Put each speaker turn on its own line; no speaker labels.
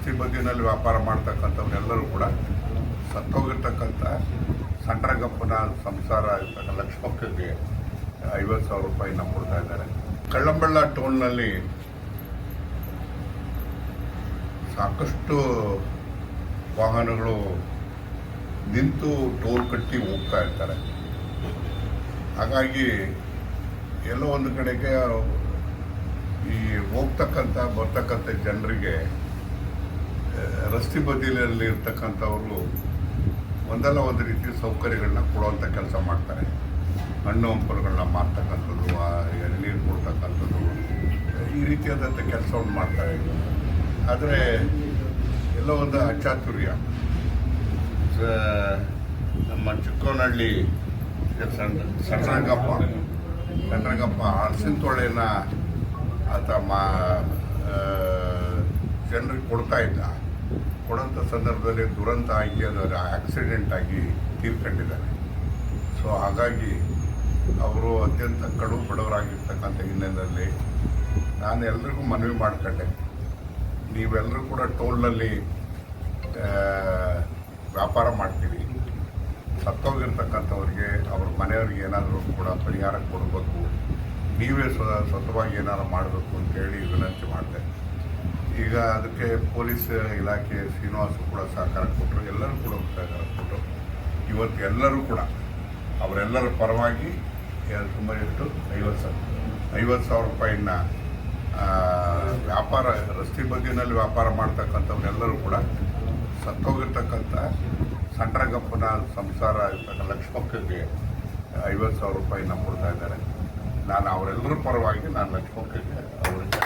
ರಸ್ತೆ ಬದಿನಲ್ಲಿ ವ್ಯಾಪಾರ ಮಾಡ್ತಕ್ಕಂಥವ್ರೆಲ್ಲರೂ ಕೂಡ ಸತ್ತೋಗಿರ್ತಕ್ಕಂಥ ಸಂಡ್ರಂಗಪ್ಪನ ಸಂಸಾರ ಇರ್ತಕ್ಕಂಥ ಲಕ್ಷ್ಮಕ್ಕಗೆ ಐವತ್ತು ಸಾವಿರ ರೂಪಾಯಿನ ಕೊಡ್ತಾ ಇದ್ದಾರೆ. ಕಳ್ಳಂಬಳ್ಳ ಟೋಲ್ನಲ್ಲಿ ಸಾಕಷ್ಟು ವಾಹನಗಳು ನಿಂತು ಟೋಲ್ ಕಟ್ಟಿ ಹೋಗ್ತಾ ಇರ್ತಾರೆ. ಹಾಗಾಗಿ ಎಲ್ಲೋ ಒಂದು ಕಡೆಗೆ ಈ ಹೋಗ್ತಕ್ಕಂಥ ಬರ್ತಕ್ಕಂಥ ಜನರಿಗೆ ರಸ್ತೆ ಬದಿಯಲ್ಲಿ ಇರ್ತಕ್ಕಂಥವ್ರು ಒಂದಲ್ಲ ಒಂದು ರೀತಿ ಸೌಕರ್ಯಗಳನ್ನ ಕೊಡುವಂಥ ಕೆಲಸ ಮಾಡ್ತಾರೆ. ಹಣ್ಣು ಹಂಪಲುಗಳನ್ನ ಮಾರ್ತಕ್ಕಂಥದ್ದು ನೀರು ಕೊಡ್ತಕ್ಕಂಥದ್ದು, ಈ ರೀತಿಯಾದಂಥ ಕೆಲಸವನ್ನು ಮಾಡ್ತಾರೆ. ಆದರೆ ಎಲ್ಲೋ ಒಂದು ಅಚಾತುರ್ಯ. ನಮ್ಮ ಚಿಕ್ಕೋನಹಳ್ಳಿ ಸಣ್ಣ ಸಣ್ಣರಂಗಪ್ಪ. ಸಣ್ಣರಂಗಪ್ಪ ಹಣಸಿನ ತೊಳೆನ ಆತ ಮಾ ಜನರಿಗೆ ಕೊಡ್ತಾ ಇದ್ದ. ಕೊಡೋಂಥ ಸಂದರ್ಭದಲ್ಲಿ ದುರಂತ ಆಗಿ ಅದರ ಆಕ್ಸಿಡೆಂಟ್ ಆಗಿ ತೀರ್ಕೊಂಡಿದ್ದಾರೆ. ಸೊ ಹಾಗಾಗಿ ಅವರು ಅತ್ಯಂತ ಕಡು ಬಡವರಾಗಿರ್ತಕ್ಕಂಥ ಹಿನ್ನೆಲೆಯಲ್ಲಿ ನಾನು ಎಲ್ರಿಗೂ ಮನವಿ ಮಾಡ್ಕೊಂಡೆ. ನೀವೆಲ್ಲರೂ ಕೂಡ ಟೋಲ್ನಲ್ಲಿ ವ್ಯಾಪಾರ ಮಾಡ್ತೀವಿ ಸತ್ತೋಗಿರ್ತಕ್ಕಂಥವ್ರಿಗೆ, ಅವ್ರ ಮನೆಯವ್ರಿಗೆ ಏನಾದರೂ ಕೂಡ ಪರಿಹಾರ ಕೊಡಬೇಕು. ನೀವೇ ಸ್ವ, ಸ್ವತಃವಾಗಿ ಏನಾದ್ರು ಮಾಡಬೇಕು ಅಂತೇಳಿ ಈಗ ಅದಕ್ಕೆ ಪೊಲೀಸ್ ಇಲಾಖೆ ಶ್ರೀನಿವಾಸ ಕೂಡ ಸಹಕಾರ ಕೊಟ್ಟರು, ಎಲ್ಲರೂ ಕೂಡ ಸಹಕಾರ ಕೊಟ್ಟರು. ಇವತ್ತು ಎಲ್ಲರೂ ಕೂಡ, ಅವರೆಲ್ಲರ ಪರವಾಗಿ ತುಂಬ ಎಷ್ಟು ಐವತ್ತು ಸಾವಿರ ಐವತ್ತು ಸಾವಿರ ರೂಪಾಯಿನ ವ್ಯಾಪಾರ, ರಸ್ತೆ ಬದಿನಲ್ಲಿ ವ್ಯಾಪಾರ ಮಾಡ್ತಕ್ಕಂಥವ್ರೆಲ್ಲರೂ ಕೂಡ ಸತ್ತೋಗಿರ್ತಕ್ಕಂಥ ಸಂಟ್ರಗಪ್ಪನ ಸಂಸಾರ ಇರ್ತಕ್ಕ ಲಕ್ಷ್ಮಕ್ಕಗೆ ಐವತ್ತು ಸಾವಿರ ರೂಪಾಯಿನ ಕೊಡ್ತಾ ಇದ್ದಾರೆ. ನಾನು ಅವರೆಲ್ಲರ ಪರವಾಗಿ ನಾನು ಲಕ್ಷ್ಮಕ್ಕಗೆ ಅವರಿಗೆ